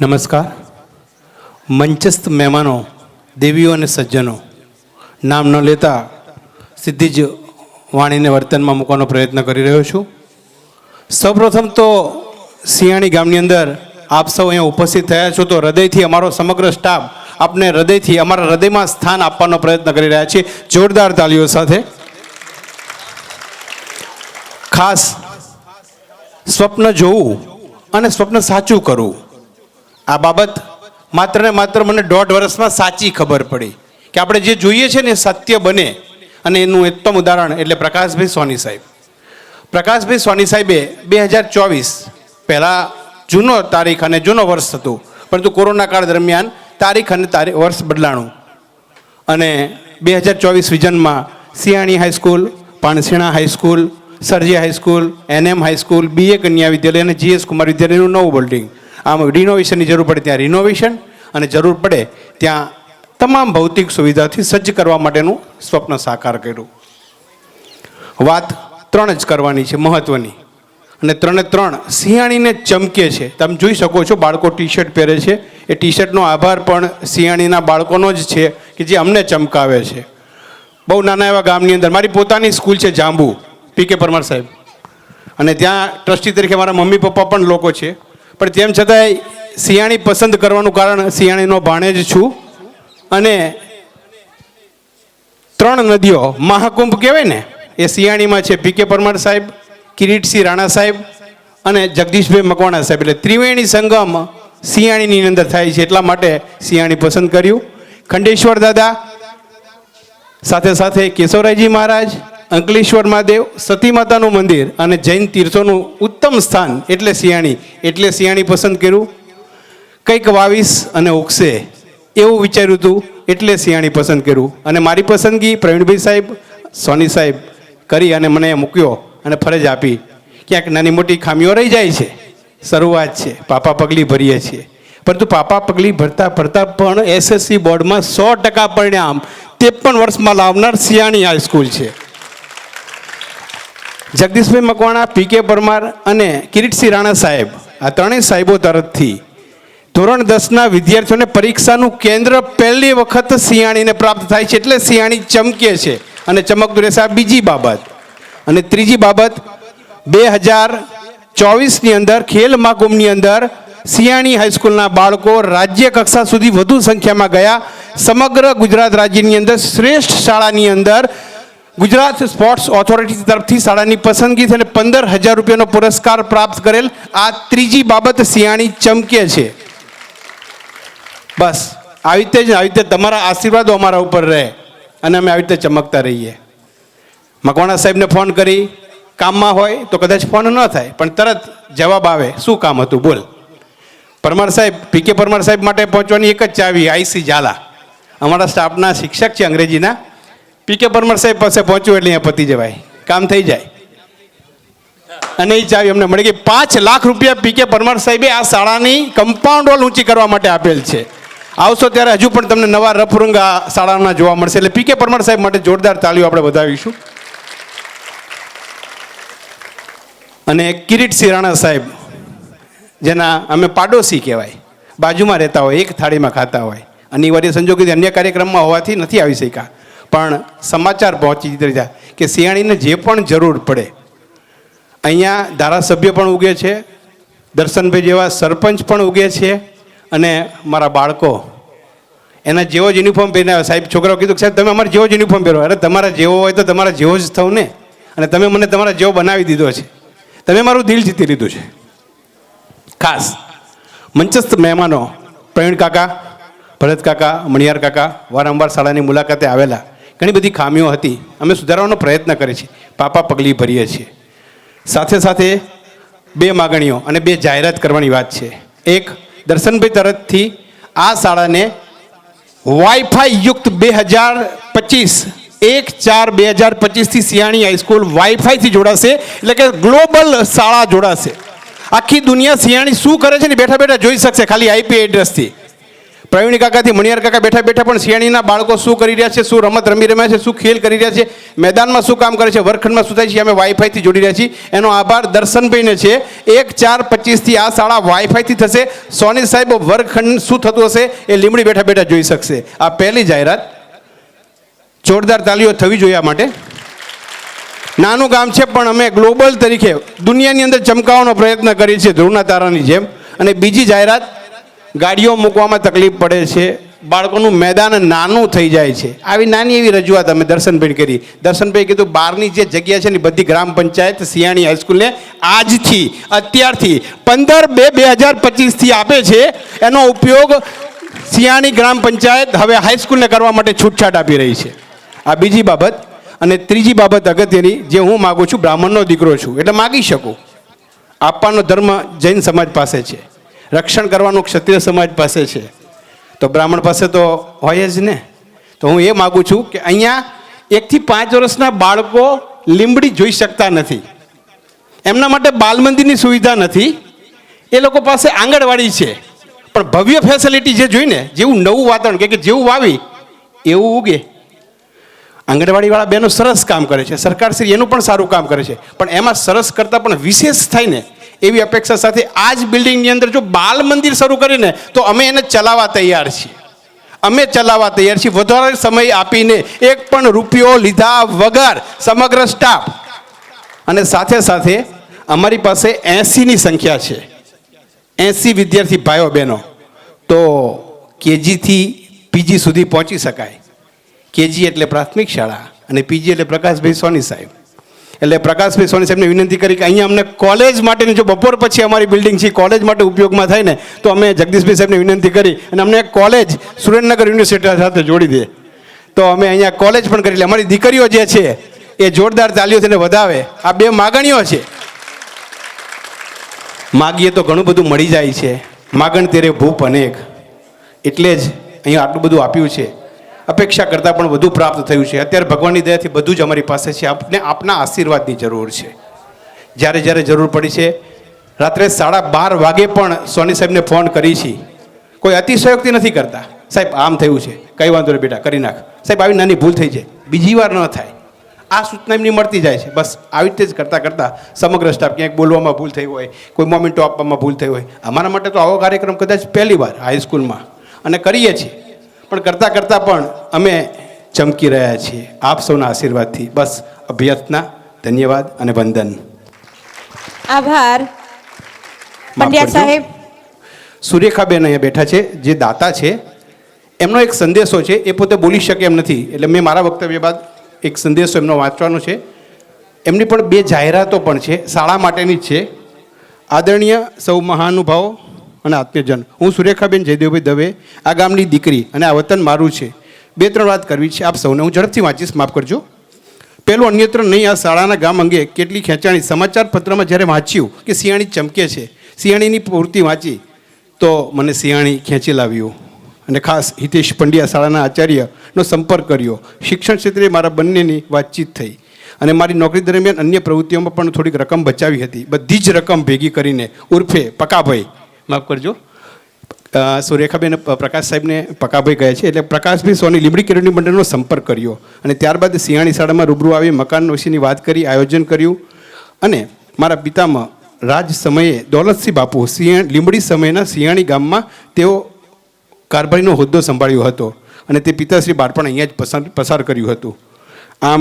નમસ્કાર. મંચસ્થ મહેમાનો, દેવીઓ અને સજ્જનો, નામ ન લેતા સીધી જ વાણીને વર્તનમાં મૂકવાનો પ્રયત્ન કરી રહ્યો છું. સૌપ્રથમ તો સિયાણી ગામની અંદર આપ સૌ અહીંયા ઉપસ્થિત થયા છો તો હૃદયથી અમારો સમગ્ર સ્ટાફ આપને હૃદયથી અમારા હૃદયમાં સ્થાન આપવાનો પ્રયત્ન કરી રહ્યા છીએ જોરદાર તાલીઓ સાથે. ખાસ સ્વપ્ન જોવું અને સ્વપ્ન સાચું કરવું. આ બાબત માત્ર ને માત્ર મને દોઢ વર્ષમાં સાચી ખબર પડી કે આપણે જે જોઈએ છે ને સત્ય બને. અને એનું ઉત્તમ ઉદાહરણ એટલે પ્રકાશભાઈ સોની સાહેબ. પ્રકાશભાઈ સોની સાહેબે બે હજાર ચોવીસ પહેલાં જૂનો તારીખ અને જૂનો વર્ષ હતું. પરંતુ કોરોના કાળ દરમિયાન તારીખ અને તારીખ વર્ષ બદલાણું. અને બે હજાર ચોવીસ વિઝનમાં Siyani high school Pansina high school Sarji high school NM high school B A Kanya Vidyalaya અને જીએસ કુમાર વિદ્યાલયનું નવું બિલ્ડિંગ આમ રિનોવેશનની જરૂર પડે ત્યાં રિનોવેશન અને જરૂર પડે ત્યાં તમામ ભૌતિક સુવિધાથી સજ્જ કરવા માટેનું સ્વપ્ન સાકાર કર્યું. વાત ત્રણ જ કરવાની છે મહત્ત્વની અને ત્રણે ત્રણ સિંહાણીને ચમકે છે. તમે જોઈ શકો છો બાળકો ટી શર્ટ પહેરે છે. એ ટી શર્ટનો આભાર પણ સિંહાણીના બાળકોનો જ છે કે જે અમને ચમકાવે છે. બહુ નાના એવા ગામની અંદર મારી પોતાની સ્કૂલ છે જાંબુ. પી કે પરમાર સાહેબ. અને ત્યાં ટ્રસ્ટી તરીકે મારા મમ્મી પપ્પા પણ લોકો છે. પણ તેમ છતાંય સિયાણી પસંદ કરવાનું કારણ સિયાણીનો ભાણેજ છું. અને ત્રણ નદીઓ મહાકુંભ કહેવાય ને, એ સિયાણીમાં છે પી કે પરમાર સાહેબ કિરીટસિંહ રાણા સાહેબ અને જગદીશભાઈ મકવાણા સાહેબ. એટલે ત્રિવેણી સંગમ સિયાણીની અંદર થાય છે એટલા માટે સિયાણી પસંદ કર્યું. ખંડેશ્વર દાદા, સાથે સાથે કેશવરાયજી મહારાજ અંકલેશ્વર મહાદેવ, સતી માતાનું મંદિર અને જૈન તીર્થોનું ઉત્તમ સ્થાન એટલે સિયાણી એટલે સિયાણી પસંદ કર્યું? કંઈક વાવીસ અને ઉગશે. એવું વિચાર્યું હતું એટલે સિયાણી પસંદ કર્યું. અને મારી પસંદગી પ્રવીણભાઈ સાહેબ, સોની સાહેબ કરી અને મને મૂક્યો અને ફરજ આપી. ક્યાંક નાની મોટી ખામીઓ રહી જાય છે. શરૂઆત છે. પાપા પગલી ભરીએ છીએ. પરંતુ પાપા પગલી ભરતા ભરતા પણ એસએસસી બોર્ડમાં સો ટકા પરિણામ. ત્રેપન વર્ષમાં લાવનાર સિયાણી હાઈસ્કૂલ છે. જગદીશભાઈ મકવાણા, પી કે પરમાર અને કિરીટસિંહ રાણા સાહેબ. આ ત્રણેય સાહેબો તરફથી ધોરણ દસના વિદ્યાર્થીઓને પરીક્ષાનું કેન્દ્ર પહેલી વખત સિયાણીને પ્રાપ્ત થાય છે એટલે સિયાણી ચમકે છે. અને ચમકતું રહેશે આ બીજી બાબત. અને ત્રીજી બાબત, બે હજાર ચોવીસની અંદર, ખેલ મહાકુંભની અંદર સિયાણી હાઈસ્કૂલના બાળકો રાજ્ય કક્ષા સુધી વધુ સંખ્યામાં ગયા. સમગ્ર ગુજરાત રાજ્યની અંદર શ્રેષ્ઠ શાળાની અંદર ગુજરાત સ્પોર્ટ્સ ઓથોરિટી તરફથી શાળાની પસંદગી થઈને પંદર હજાર રૂપિયાનો પુરસ્કાર પ્રાપ્ત કરેલ આ ત્રીજી બાબત સિયાણી ચમકે છે. બસ, આવી રીતે જ, આવી રીતે તમારા આશીર્વાદો અમારા ઉપર રહે અને અમે આવી રીતે ચમકતા રહીએ. મકવાણા સાહેબને ફોન કરી, કામમાં હોય તો કદાચ ફોન ન થાય, પણ તરત જવાબ આવે, શું કામ હતું, બોલ. પરમાર સાહેબ, પી કે પરમાર સાહેબ માટે પહોંચવાની એક જ ચાવી આઈસી ઝાલા. અમારા સ્ટાફના શિક્ષક છે અંગ્રેજીના. પી કે પરમાર સાહેબ પાસે પહોંચ્યું એટલે અહીંયા પતી જવાય. કામ થઈ જાય. અને એ ચાવી અમને મળી ગઈ. પાંચ લાખ રૂપિયા પી કે પરમાર સાહેબે આ શાળાની કમ્પાઉન્ડ વોલ ઊંચી કરવા માટે આપેલ છે. આવશો ત્યારે હજુ પણ તમને નવા રફરંગ આ શાળાના જોવા મળશે. એટલે પી કે પરમાર સાહેબ માટે જોરદાર તાળીઓ આપણે વધાવીશું. અને કિરીટ રાણા સાહેબ, જેના અમે પાડોશી કહેવાય, બાજુમાં રહેતા હોય, એક થાળીમાં ખાતા હોય, અનિવાર્ય સંજોગોથી અન્ય કાર્યક્રમમાં હોવાથી નથી આવી શક્યા. પણ સમાચાર પહોંચી જાય કે સિયાણીને જે પણ જરૂર પડે. અહીંયા ધારાસભ્ય પણ ઉગે છે, દર્શનભાઈ જેવા સરપંચ પણ ઉગે છે અને મારા બાળકો. એના જેવો જ યુનિફોર્મ પહેરીને આવે સાહેબ, છોકરાઓ કીધું કે સાહેબ, તમે અમારે જેવો જ યુનિફોર્મ પહેરો. અરે, તમારા જેવો હોય તો તમારા જેવો જ થવું ને. અને તમે મને તમારા જેવો બનાવી દીધો છે. તમે મારું દિલ જીતી લીધું છે. ખાસ. મંચસ્થ મહેમાનો, પ્રવીણ કાકા, ભરત કાકા, મણિયાર કાકા વારંવાર શાળાની મુલાકાતે આવેલા. ઘણી બધી ખામીઓ હતી. અમે સુધારવાનો પ્રયત્ન કરીએ છીએ. પાપા પગલી ભરીએ છીએ. સાથે સાથે બે માગણીઓ અને બે જાહેરાત કરવાની વાત છે. એક, દર્શનભાઈ તરફથી આ શાળાને વાઈફાઈ યુક્ત બે હજાર પચીસ, એક ચાર બે હજાર પચીસથી સિયાણી હાઈસ્કૂલ વાઈફાઈથી જોડાશે. એટલે કે ગ્લોબલ શાળા જોડાશે. આખી દુનિયા સિયાણી શું કરે છે ને બેઠા બેઠા જોઈ શકશે ખાલી આઈપી એડ્રેસથી. પ્રવીણ કાકાથી મણિયાર કાકા બેઠા બેઠા પણ શિયાળીના બાળકો શું કરી રહ્યા છે? શું રમત રમી રહ્યા છે? શું ખેલ કરી રહ્યા છે? મેદાનમાં શું કામ કરે છે? વર્ગખંડમાં શું થાય છે? અમે વાઈફાઈથી જોડી રહ્યા છીએ. એનો આભાર દર્શનભાઈને છે. એક ચાર પચીસથી આ શાળા વાઈફાઈથી થશે. સોની સાહેબ, વર્ગખંડ શું થતું હશે એ લીમડી બેઠા બેઠા જોઈ શકશે. આ પહેલી જાહેરાત. જોરદાર તાલીઓ થવી જોઈએ આ માટે. નાનું ગામ છે, પણ અમે ગ્લોબલ તરીકે દુનિયાની અંદર ચમકાવવાનો પ્રયત્ન કરીએ છીએ. ધ્રુવના તારાની જેમ. અને બીજી જાહેરાત. ગાડીઓ મૂકવામાં તકલીફ પડે છે. બાળકોનું મેદાન નાનું થઈ જાય છે. આવી નાની એવી રજૂઆત અમે દર્શનભાઈ કરી. દર્શનભાઈ કીધું, બહારની જે જગ્યા છે ને બધી ગ્રામ પંચાયત સિયાણી હાઈસ્કૂલને આજથી, અત્યારથી પંદર બે બે હજાર પચીસથી આપે છે. એનો ઉપયોગ સિયાણી ગ્રામ પંચાયત હવે હાઈસ્કૂલને કરવા માટે છૂટછાટ આપી રહી છે. આ બીજી બાબત અને ત્રીજી બાબત અગત્યની જે હું માગું છું, બ્રાહ્મણનો દીકરો છું. એટલે માગી શકું. આપવાનો ધર્મ જૈન સમાજ પાસે છે. રક્ષણ કરવાનું ક્ષત્રિય સમાજ પાસે છે. તો બ્રાહ્મણ પાસે તો હોય જ ને? તો હું એ માગું છું કે અહીંયા એકથી પાંચ વર્ષના બાળકો લીંબડી જોઈ શકતા નથી. એમના માટે બાલ મંદિરની સુવિધા નથી. એ લોકો પાસે આંગણવાડી છે. પણ ભવ્ય ફેસિલિટી જે જોઈને, જેવું નવું વાતાવરણ, કે કે જેવું વાવી, એવું ઉગે. આંગણવાડીવાળા બહેનો સરસ કામ કરે છે. સરકારશ્રી એનું પણ સારું કામ કરે છે. પણ એમાં સરસ કરતાં પણ વિશેષ થાય ને એવી અપેક્ષા સાથે આ જ બિલ્ડિંગની અંદર જો બાલ મંદિર શરૂ કરીને તો અમે એને ચલાવવા તૈયાર છીએ. અમે ચલાવવા તૈયાર છીએ. વધારે સમય આપીને એક પણ રૂપિયો લીધા વગર સમગ્ર સ્ટાફ અને સાથે સાથે અમારી પાસે એંસીની સંખ્યા છે. એંસી વિદ્યાર્થી ભાઈઓ બહેનો. તો કેજીથી પીજી સુધી પહોંચી શકાય. કેજી એટલે પ્રાથમિક શાળા અને પીજી એટલે પ્રકાશભાઈ સોની સાહેબ. એટલે પ્રકાશભાઈ સોની સાહેબને વિનંતી કરી કે અહીંયા અમને કોલેજ માટેની જો બપોર પછી અમારી બિલ્ડિંગ છે કોલેજ માટે ઉપયોગમાં થાય ને, તો અમે જગદીશભાઈ સાહેબને વિનંતી કરી અને અમને કોલેજ સુરેન્દ્રનગર યુનિવર્સિટી સાથે જોડી દે. તો અમે અહીંયા કોલેજ પણ કરી લે. અમારી દીકરીઓ જે છે, એ જોરદાર ચાલ્યો તેને વધાવે. આ બે માગણીઓ છે. માગીએ તો ઘણું બધું મળી જાય છે. માગણ તેરે ભૂપ અનેક. એટલે જ અહીંયા આટલું બધું આપ્યું છે. અપેક્ષા કરતાં પણ વધુ પ્રાપ્ત થયું છે. અત્યારે ભગવાનની દયાથી બધું જ અમારી પાસે છે. આપને આપના આશીર્વાદની જરૂર છે. જ્યારે જ્યારે જરૂર પડી છે, રાત્રે સાડા બાર વાગે પણ સોની સાહેબને ફોન કરી છે. કોઈ અતિશયોક્તિ નથી કરતા. સાહેબ, આમ થયું છે. કઈ વાંધો નહીં બેટા, કરી નાખ. સાહેબ, આવી નાની ભૂલ થઈ જાય. બીજી વાર ન થાય. આ સૂચના એમની મળતી જાય છે. બસ, આવી રીતે જ કરતાં કરતાં સમગ્ર સ્ટાફ ક્યાંક બોલવામાં ભૂલ થઈ હોય, કોઈ મોમેન્ટો આપવામાં ભૂલ થઈ હોય. અમારા માટે તો આવો કાર્યક્રમ કદાચ પહેલી વાર હાઈસ્કૂલમાં અને કરીએ છીએ. પણ કરતાં કરતાં પણ અમે ચમકી રહ્યા છીએ. આપ સૌના આશીર્વાદથી બસ અભ્યર્થના ધન્યવાદ અને વંદન. આભાર. પંડ્યા. સાહેબ. સુરેખાબેન અહીંયા બેઠા છે જે દાતા છે એમનો એક સંદેશો છે એ પોતે બોલી શકે એમ નથી. એટલે મેં મારા વક્તવ્ય બાદ એક સંદેશો એમનો વાંચવાનો છે. એમની પણ બે જાહેરાતો પણ છે શાળા માટેની જ છે. આદરણીય સૌ મહાનુભાવો અને આત્મીયજન હું સુરેખાબેન જયદેવભાઈ દવે, આ ગામની દીકરી અને આ વતન મારું છે. બે ત્રણ વાત કરવી છે આપ સૌને. હું ઝડપથી વાંચીશ, માફ કરજો. પહેલું અન્યત્ર નહીં, આ શાળાના ગામ અંગે કેટલી ખેંચાણી. સમાચાર પત્રમાં જ્યારે વાંચ્યું કે સિયાણી ચમકે છે સિયાણીની પૂર્તિ વાંચી, તો મને સિયાણી ખેંચી લાવ્યું. અને ખાસ હિતેશ પંડ્યા શાળાના આચાર્યનો સંપર્ક કર્યો. શિક્ષણ ક્ષેત્રે મારા બંનેની વાતચીત થઈ. અને મારી નોકરી દરમિયાન અન્ય પ્રવૃત્તિઓમાં પણ થોડીક રકમ બચાવી હતી. બધી જ રકમ ભેગી કરીને ઉર્ફે પકાભાઈ માફ કરજો. સુરેખાબેન પ્રકાશ સાહેબને પકાભાઈ કહે છે. એટલે પ્રકાશભાઈ સોની લીમડી કિરણની મંડળનો સંપર્ક કર્યો. અને ત્યારબાદ સિંહાણી શાળામાં રૂબરૂ આવી મકાન નોશીની વાત કરી, આયોજન કર્યું. અને મારા પિતામાં રાજ સમયે દોલતસિંહ બાપુ સિંહ લીમડી સમયના સિંહાણી ગામમાં તેઓ કારભારીનો હોદ્દો સંભાળ્યો હતો. અને તે પિતાશ્રી બાળપણ અહીંયા જ પસાર પસાર કર્યું હતું.